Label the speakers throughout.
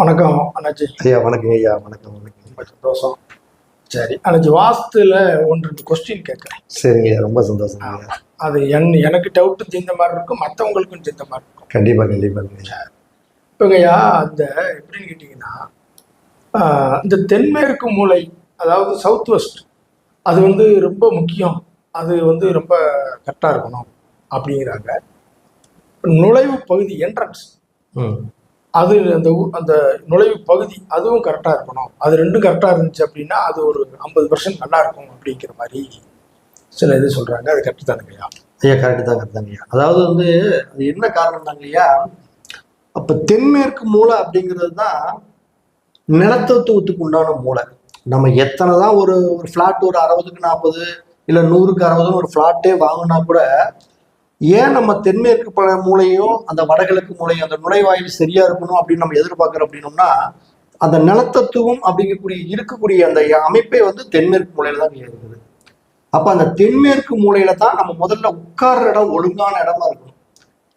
Speaker 1: வணக்கம் அண்ணாச்சி.
Speaker 2: ஐயா வணக்கம் ஐயா வணக்கம் வணக்கம்.
Speaker 1: ரொம்ப சந்தோஷம். சரி அண்ணாச்சி வாஸ்துல ஒன்று ரெண்டு கொஸ்டின் கேட்குறேன்.
Speaker 2: சரிங்க ரொம்ப சந்தோஷம்
Speaker 1: அது என் எனக்கு டவுட்டு தீர்ந்த மாதிரி இருக்கும் மற்றவங்களுக்கும் தீர்ந்த மாதிரி இருக்கும்.
Speaker 2: கண்டிப்பா கண்டிப்பாங்க ஐயா
Speaker 1: இப்போங்கய்யா அந்த எப்படின்னு கேட்டிங்கன்னா இந்த தென்மேற்கு மூலை அதாவது சவுத் வெஸ்ட் அது வந்து ரொம்ப முக்கியம். அது வந்து ரொம்ப கரெக்டாக இருக்கணும் அப்படிங்கிறாங்க. நுழைவு பகுதி என்ட்ரன்ஸ் அது அந்த அந்த நுழைவு பகுதி அதுவும் கரெக்டாக இருக்கணும். அது ரெண்டும் கரெக்டாக இருந்துச்சு அப்படின்னா அது ஒரு ஐம்பது பர்சன்ட் நல்லா இருக்கும் அப்படிங்கிற மாதிரி சில இது சொல்கிறாங்க அது கரெக்டு தானுங்கய்யா
Speaker 2: ஐயா கரெக்டு தான் கரெக்ட் தாங்க அதாவது வந்து அது என்ன காரணம் தாங்க ஐயா தென்மேற்கு மூலை அப்படிங்கிறது தான் நிலத்தத்துவத்துக்கு உண்டான மூலை நம்ம எத்தனை தான் ஒரு ஒரு ஃப்ளாட் ஒரு அறுபதுக்கு நாற்பது இல்லை நூறுக்கு அறுபதுன்னு ஒரு ஃப்ளாட்டே வாங்கினா கூட ஏன் நம்ம தென்மேற்கு பல மூலையும் அந்த வடகிழக்கு மூலையும் அந்த நுழைவாயில் சரியா இருக்கணும் அப்படின்னு நம்ம எதிர்பார்க்குறோம் அப்படின்னோம்னா அந்த நிலத்தத்துவம் அப்படிங்கக்கூடிய இருக்கக்கூடிய அந்த அமைப்பே வந்து தென்மேற்கு மூலையில தான் இருக்குது. அப்ப அந்த தென்மேற்கு மூலையில தான் நம்ம முதல்ல உட்கார்ற இடம் ஒழுங்கான இடமா இருக்கணும்.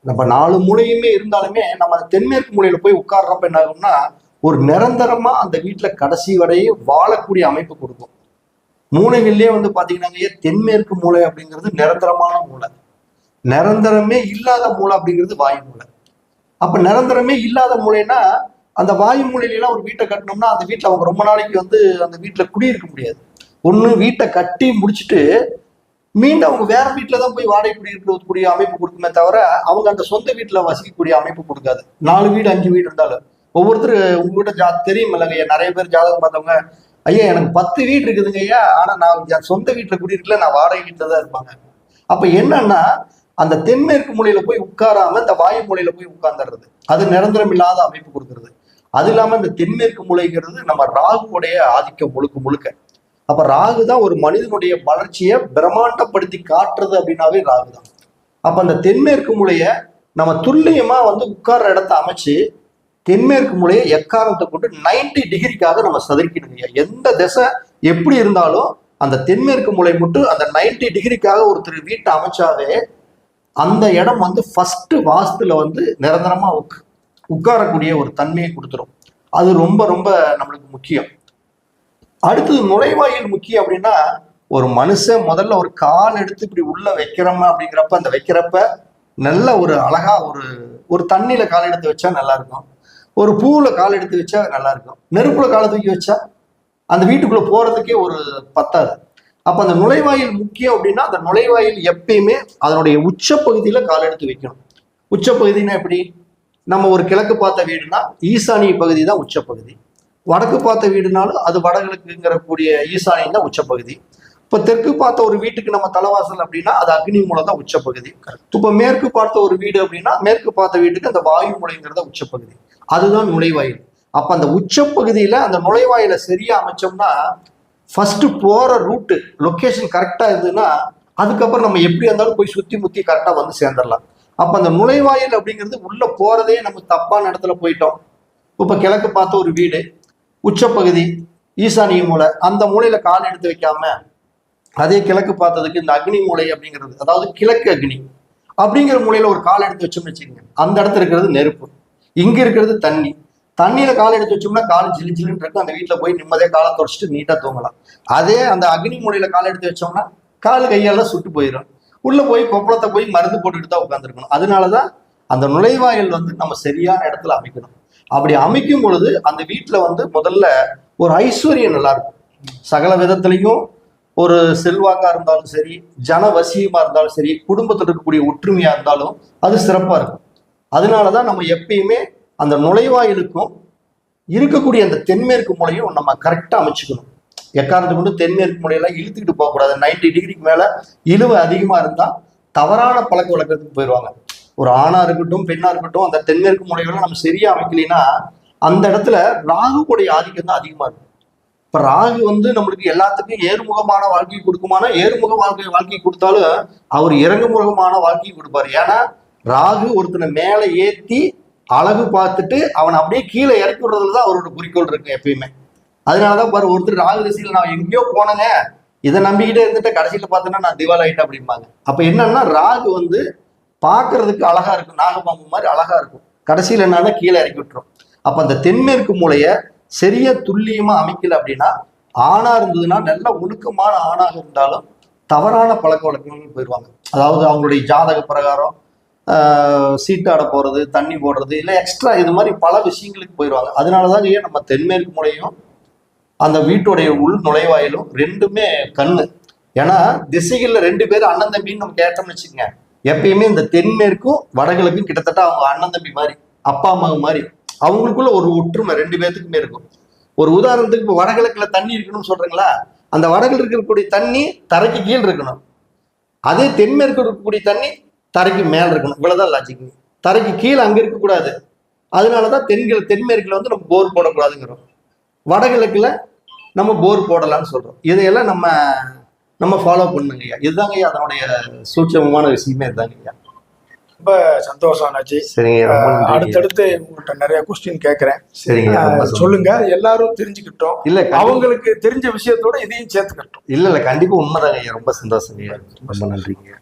Speaker 2: நம்ம நாலு மூலையுமே இருந்தாலுமே நம்ம அந்த தென்மேற்கு மூலையில போய் உட்கார்றப்ப என்ன ஆகும்னா ஒரு நிரந்தரமா அந்த வீட்டுல கடைசி வரையும் வாழக்கூடிய அமைப்பு கொடுக்கும். மூலைகள்லயே வந்து பாத்தீங்கன்னா தென்மேற்கு மூலை அப்படிங்கிறது நிரந்தரமான மூலை நிரந்தரமே இல்லாத மூலை அப்படிங்கிறது வாயு மூலை அப்ப நிரந்தரமே இல்லாத மூலைன்னா அந்த வாயு மூலையிலாம் ஒரு வீட்டை கட்டணும்னா அந்த வீட்டில் அவங்க ரொம்ப நாளைக்கு வந்து அந்த வீட்டில் குடியிருக்க முடியாது. ஒன்று வீட்டை கட்டி முடிச்சுட்டு மீண்டும் அவங்க வேற வீட்டில் தான் போய் வாடகை குடியிருக்கக்கூடிய அமைப்பு கொடுக்குமே தவிர அவங்க அந்த சொந்த வீட்டில் வசிக்கக்கூடிய அமைப்பு கொடுக்காது. நாலு வீடு அஞ்சு வீடு இருந்தாலும். ஒவ்வொருத்தர் உங்ககிட்ட ஜா தெரியும் இல்லைங்க நிறைய பேர் ஜாதகம் பார்த்தவங்க ஐயா எனக்கு பத்து வீடு இருக்குதுங்க ஐயா. ஆனால் நான் என் சொந்த வீட்டில் குடியிருக்கல நான் வாடகை வீட்டில் தான் இருப்பாங்க. அப்போ என்னன்னா அந்த தென்மேற்கு மொழியில போய் உட்காராம இந்த வாயு மொழியில போய் உட்கார்ந்துடுறது. அது நிரந்தரம் இல்லாத அமைப்பு கொடுக்கறது. அது இல்லாம இந்த தென்மேற்கு மூலைங்கிறது நம்ம ராகுவுடைய ஆதிக்கம் முழுக்க முழுக்க. அப்ப ராகு தான் ஒரு மனிதனுடைய வளர்ச்சியை பிரம்மாண்டப்படுத்தி காட்டுறது அப்படின்னாவே ராகு தான். அப்ப அந்த தென்மேற்கு மூலைய நம்ம துல்லியமா வந்து உட்கார்ற இடத்த அமைச்சு தென்மேற்கு மூலையை எக்காரணத்தை கொண்டு 90 டிகிரிக்காக நம்ம சதுரிக்கணுங்க. எந்த திசை எப்படி இருந்தாலும் அந்த தென்மேற்கு மூலை மட்டும் அந்த 90 டிகிரிக்காக ஒருத்தர் வீட்டை அமைச்சாவே அந்த இடம் வந்து ஃபர்ஸ்ட் வாஸ்துல வந்து நிரந்தரமா உக் உட்காரக்கூடிய ஒரு தன்மையை கொடுத்துரும். அது ரொம்ப ரொம்ப நம்மளுக்கு முக்கியம். அடுத்தது நுழைவாயில் முக்கியம் அப்படின்னா ஒரு மனுஷன் முதல்ல ஒரு கால் எடுத்து இப்படி உள்ள வைக்கிறோமா அப்படிங்கிறப்ப அந்த வைக்கிறப்ப நல்ல ஒரு அழகா ஒரு ஒரு தண்ணியில கால் எடுத்து வச்சா நல்லா இருக்கும். ஒரு பூவுல கால் எடுத்து வச்சா நல்லா இருக்கும். நெருப்புல காலை தூக்கி வச்சா அந்த வீட்டுக்குள்ள போறதுக்கே ஒரு பத்தாது. அப்ப அந்த நுழைவாயில் முக்கியம் அப்படின்னா அந்த நுழைவாயில் எப்பயுமே அதனுடைய உச்ச பகுதியில கால் எடுத்து வைக்கணும். உச்ச பகுதினா எப்படி? நம்ம ஒரு கிழக்கு பார்த்த வீடுனா ஈசானிய பகுதி தான் உச்சப்பகுதி. வடக்கு பார்த்த வீடுனாலும் அது வடகிழக்குங்கிற கூடிய ஈசானியம் தான் உச்சப்பகுதி. இப்போ தெற்கு பார்த்த ஒரு வீட்டுக்கு நம்ம தலைவாசல் அப்படின்னா அது அக்னி மூலம் தான் உச்சப்பகுதி. இப்போ மேற்கு பார்த்த ஒரு வீடு அப்படின்னா மேற்கு பார்த்த வீட்டுக்கு அந்த வாயு மூலைங்கிறத உச்சப்பகுதி. அதுதான் நுழைவாயில். அப்ப அந்த உச்சப்பகுதியில அந்த நுழைவாயில சரியா அமைச்சோம்னா ஃபஸ்ட்டு போகிற ரூட்டு லொக்கேஷன் கரெக்டாக இருந்ததுன்னா அதுக்கப்புறம் நம்ம எப்படி இருந்தாலும் போய் சுற்றி முற்றி கரெக்டாக வந்து சேர்ந்துடலாம். அப்போ அந்த நுழைவாயில் அப்படிங்கிறது உள்ளே போகிறதே நம்ம தப்பான இடத்துல போயிட்டோம். இப்போ கிழக்கு பார்த்த ஒரு வீடு உச்சப்பகுதி ஈசானிய மூலை அந்த மூலையில் கால் எடுத்து வைக்காம அதே கிழக்கு பார்த்ததுக்கு இந்த அக்னி மூலை அப்படிங்கிறது அதாவது கிழக்கு அக்னி அப்படிங்கிற மூலையில் ஒரு கால் எடுத்து வச்சோம்னு வச்சுக்கோங்க. அந்த இடத்துல இருக்கிறது நெருப்பு. இங்கே இருக்கிறது தண்ணி. தண்ணியில கால் எடுத்து வச்சோம்னா கால் ஜிலி ஜிலுன்னு இருக்கும் அந்த வீட்டுல போய் நிம்மதியா காலை தொடச்சிட்டு நீட்டா தூங்கலாம். அதே அந்த அக்னி மூலையில கால் எடுத்து வச்சோம்னா கால் கையெல்லாம் சுட்டு போயிடும் உள்ள போய் கொப்பளத்தை போய் மருந்து போட்டுட்டு தான் உட்காந்துருக்கணும் அதனாலதான் அந்த நுழைவாயில் வந்து நம்ம சரியான இடத்துல அமைக்கணும். அப்படி அமைக்கும் பொழுது அந்த வீட்டுல வந்து முதல்ல ஒரு ஐஸ்வர்யம் நல்லா இருக்கும். சகல விதத்திலையும் ஒரு செல்வாக்கா இருந்தாலும் சரி ஜனவசியமா இருந்தாலும் சரி குடும்பத்தில் இருக்கக்கூடிய ஒற்றுமையா இருந்தாலும் அது சிறப்பா இருக்கும். அதனாலதான் நம்ம எப்பயுமே அந்த நுழைவாயிலுக்கும் இருக்கக்கூடிய அந்த தென்மேற்கு மூலையும் நம்ம கரெக்டாக அமைச்சுக்கணும். எக்காரணத்தை கொண்டு தென்மேற்கு மூலையெல்லாம் இழுத்துக்கிட்டு போகக்கூடாது. 90 டிகிரிக்கு மேலே இழுவை அதிகமாக இருந்தால் தவறான பழக்க வழக்கத்துக்கு போயிடுவாங்க ஒரு ஆணாக இருக்கட்டும் பெண்ணாக இருக்கட்டும் அந்த தென்மேற்கு மூலையெல்லாம் நம்ம சரியாக அமைக்கலைன்னா அந்த இடத்துல ராகுக்குடைய ஆதிக்கம் தான் அதிகமாக இருக்கும். இப்போ ராகு வந்து நம்மளுக்கு எல்லாத்துக்கும் ஏறுமுகமான வாழ்க்கை கொடுக்குமானா ஏறுமுக வாழ்க்கை வாழ்க்கை கொடுத்தாலும் அவர் இறங்குமுகமான வாழ்க்கை கொடுப்பாரு. ஏன்னா ராகு ஒருத்தனை மேலே ஏற்றி அழகு பார்த்துட்டு அவன் அப்படியே கீழே இறக்கி விடுறதுல தான் அவரோட குறிக்கோள் இருக்கு எப்பயுமே. அதனாலதான் பாரு ஒருத்தர் ராகு திசையில் நான் எங்கேயோ போனேங்க இதை நம்பிக்கிட்டே இருந்துட்டு கடைசியில் பார்த்தேன்னா நான் திவால் ஆகிட்டேன் அப்படிம்பாங்க. அப்போ என்னன்னா ராகு வந்து பார்க்கறதுக்கு அழகா இருக்கும் நாகபாம்பு மாதிரி அழகா இருக்கும். கடைசியில் என்னன்னா கீழே இறக்கி விட்டுரும். அப்போ அந்த தென்மேற்கு மூலையை சரியா துல்லியமா அமைக்கல அப்படின்னா ஆணா இருந்ததுன்னா நல்ல ஒழுக்கமான ஆணாக இருந்தாலும் தவறான பழக்க வழக்கங்கள் போயிடுவாங்க. அதாவது அவங்களுடைய ஜாதக பிரகாரம் சீட்டாட போகிறது தண்ணி போடுறது இல்லை எக்ஸ்ட்ரா இது மாதிரி பல விஷயங்களுக்கு போயிடுவாங்க அதனால தான் ஏன் நம்ம தென்மேற்கு மூலையும் அந்த வீட்டுடைய உள் நுழைவாயிலும் ரெண்டுமே கண்ணு. ஏன்னா திசைகளில் ரெண்டு பேரும் அண்ணன் தம்பின்னு நம்ம கேட்டோம்னு வச்சுக்கோங்க. எப்பயுமே இந்த தென்மேற்கும் வடகிழக்கும் கிட்டத்தட்ட அவங்க அண்ணன் தம்பி மாதிரி அப்பா அம்மா மாதிரி. அவங்களுக்குள்ள ஒரு ஒற்றுமை ரெண்டு பேர்த்துக்குமே இருக்கும். ஒரு உதாரணத்துக்கு இப்போ வடகிழக்குல தண்ணி இருக்கணும்னு சொல்றீங்களா? அந்த வடகிழக்கு இருக்கக்கூடிய தண்ணி தரைக்கு கீழ் இருக்கணும். அதே தென்மேற்கு இருக்கக்கூடிய தண்ணி தரைக்கு மேல இருக்கணும். இவ்வளவுதான் லாஜிக் தரைக்கு கீழே அங்க இருக்கக்கூடாது. அதனாலதான் தென்கிழ தென்மேற்குல வந்து நம்ம போர் போடக்கூடாதுங்கிறோம். வடகிழக்குல நம்ம போர் போடலாம்னு சொல்றோம். இதையெல்லாம் நம்ம நம்ம ஃபாலோ பண்ணுங்க ஐயா. இதுதாங்க ஐயா அதனுடைய சூட்சமமான விஷயமே இதுதாங்க ஐயா.
Speaker 1: ரொம்ப சந்தோஷம் அண்ணாச்சி.
Speaker 2: சரிங்க.
Speaker 1: அடுத்தடுத்து உங்கள்கிட்ட நிறைய கொஸ்டின் கேட்கறேன்.
Speaker 2: சரிங்க.
Speaker 1: சொல்லுங்க. எல்லாரும் தெரிஞ்சுக்கிட்டோம்.
Speaker 2: இல்ல
Speaker 1: அவங்களுக்கு தெரிஞ்ச விஷயத்தோட இதையும் சேர்த்துக்கட்டும்.
Speaker 2: இல்ல இல்ல கண்டிப்பா உண்மைதாங்க ஐயா. ரொம்ப சந்தோஷம் ஐயா. ரொம்ப நன்றிங்க